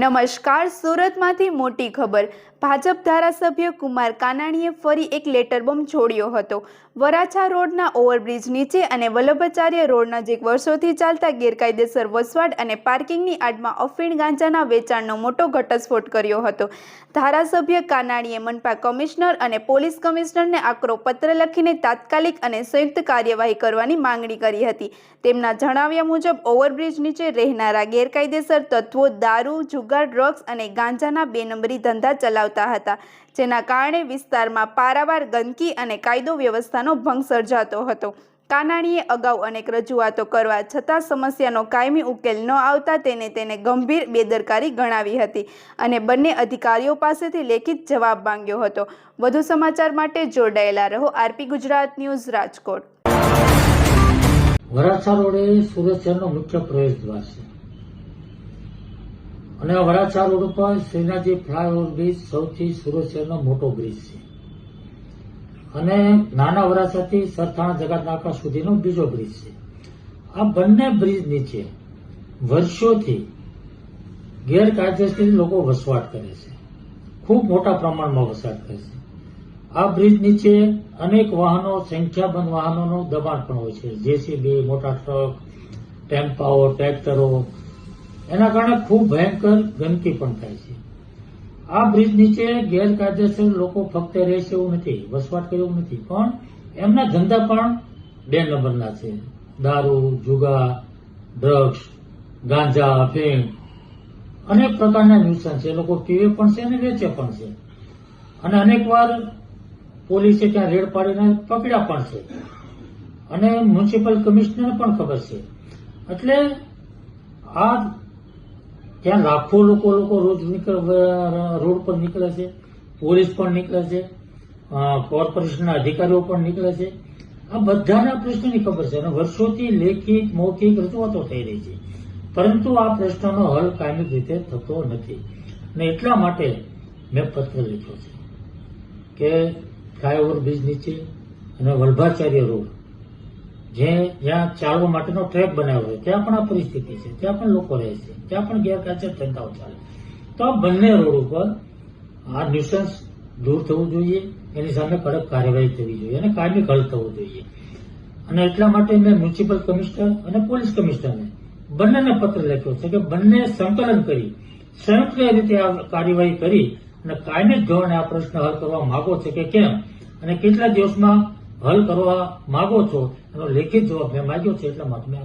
નમસ્કાર સુરતમાંથી મોટી ખબર. ભાજપ ધારાસભ્ય કુમાર કાનાણીએ ફરી એક લેટર બોમ્બ છોડ્યો હતો. વરાછા રોડના ઓવરબ્રિજ નીચે અને વલ્લભાચાર્ય રોડ નજીક વર્ષોથી ચાલતા ગેરકાયદેસર વસવાટ અને પાર્કિંગની આડમાં અફીણ ગાંજાના વેચાણનો મોટો ઘટસ્ફોટ કર્યો હતો. ધારાસભ્ય કાનાણીએ મનપા કમિશનર અને પોલીસ કમિશનરને આકરો પત્ર લખીને તાત્કાલિક અને સંયુક્ત કાર્યવાહી કરવાની માંગણી કરી હતી. તેમના જણાવ્યા મુજબ, ઓવરબ્રિજ નીચે રહેનારા ગેરકાયદેસર તત્વો દારૂ, જુગાર, ડ્રગ્સ અને ગાંજાના બે નંબરી ધંધા ચલાવતા હતા, જેના કારણે વિસ્તારમાં પારાવાર ગંદકી અને કાયદો વ્યવસ્થાનો ભંગ સર્જાતો હતો. કાનાણીએ અગાઉ અનેક રજૂઆતો કરવા છતાં સમસ્યાનો કાયમી ઉકેલ ન આવતા તેને તેને ગંભીર બેદરકારી ગણાવી હતી અને બંને અધિકારીઓ પાસેથી લેખિત જવાબ માંગ્યો હતો. વધુ સમાચાર માટે જોડાયેલા રહો RP Gujarat news Rajkot. Varachha road Surat શહેરનો મુખ્ય પ્રવેશ દ્વાર છે. અને વરાછા રોડ ઉપર શ્રીનાથજી ફ્લાયઓવર બ્રિજ સૌથી સુરત શહેરનો મોટો બ્રિજ છે. અને નાના વરાછાથી સરથાણા જગતનાકા સુધીનો બીજો બ્રિજ છે. આ બંને બ્રિજ નીચે વર્ષોથી ગેરકાયદેસર લોકો વસવાટ કરે છે. ખૂબ મોટા પ્રમાણમાં વસવાટ કરે છે. આ બ્રિજ નીચે અનેક વાહનો, સંખ્યાબંધ વાહનોનું દબાણ પણ હોય છે. જેસીબી, મોટા ટ્રક ટેમ્પાઓ ટ્રેક્ટરો. એના કારણે ખૂબ ભયંકર ગંદકી પણ થાય છે. આ બ્રિજ નીચે ગેરકાયદેસર લોકો ફક્ત રહે છે એવું નથી, વસવાટ કરે નથી. પણ એમના ધંધા પણ બે નંબરના છે. દારૂ જુગા ડ્રગ્સ ગાંજા અફીણ અનેક પ્રકારના ન્યુસન્સ છે. લોકો પીવે પણ છે અને વેચે પણ છે. અને અનેક વાર પોલીસે ત્યાં રેડ પાડીને પકડ્યા પણ છે. અને મ્યુનિસિપલ કમિશનર પણ ખબર છે. એટલે આ ત્યાં લાખો લોકો લોકો રોજ નીકળ રોડ પર નીકળે છે. પોલીસ પણ નીકળે છે. કોર્પોરેશનના અધિકારીઓ પણ નીકળે છે. આ બધાના પ્રશ્નની ખબર છે અને વર્ષોથી લેખિત, મૌખિક રજૂઆતો થઈ રહી છે. પરંતુ આ પ્રશ્નનો હલ કાયમી રીતે થતો નથી. અને એટલા માટે મેં પત્ર લખ્યો છે કે ફ્લાયઓવર બ્રિજ નીચે અને વલ્ભાચાર્ય રોડ. જે જ્યાં ચાલવા માટેનો ટ્રેક બનાવ્યો છે, ત્યાં પણ આ પરિસ્થિતિ છે, ત્યાં પણ લોકો રહે છે, ત્યાં પણ ગેરકાયદેસર ધંધાઓ ચાલે તો આ બંને રોડ ઉપર આ ન્યુસન્સ દૂર થવું જોઈએ, એની સામે કડક કાર્યવાહી થવી જોઈએ અને કાયમી હલ થવું જોઈએ. અને એટલા માટે મેં મ્યુનિસિપલ કમિશનર અને પોલીસ કમિશનરને બંનેને પત્ર લખ્યો છે કે બંને સંકલન કરી, સંયુક્ત રીતે આ કાર્યવાહી કરી અને કાયમી ધોરણે આ પ્રશ્ન હલ કરવા માંગો છે કે કેમ? અને કેટલા દિવસમાં હલ કરવા માગો છો એનો લેખિત જવાબ મેં માંગ્યો છે એટલા માટે મેં.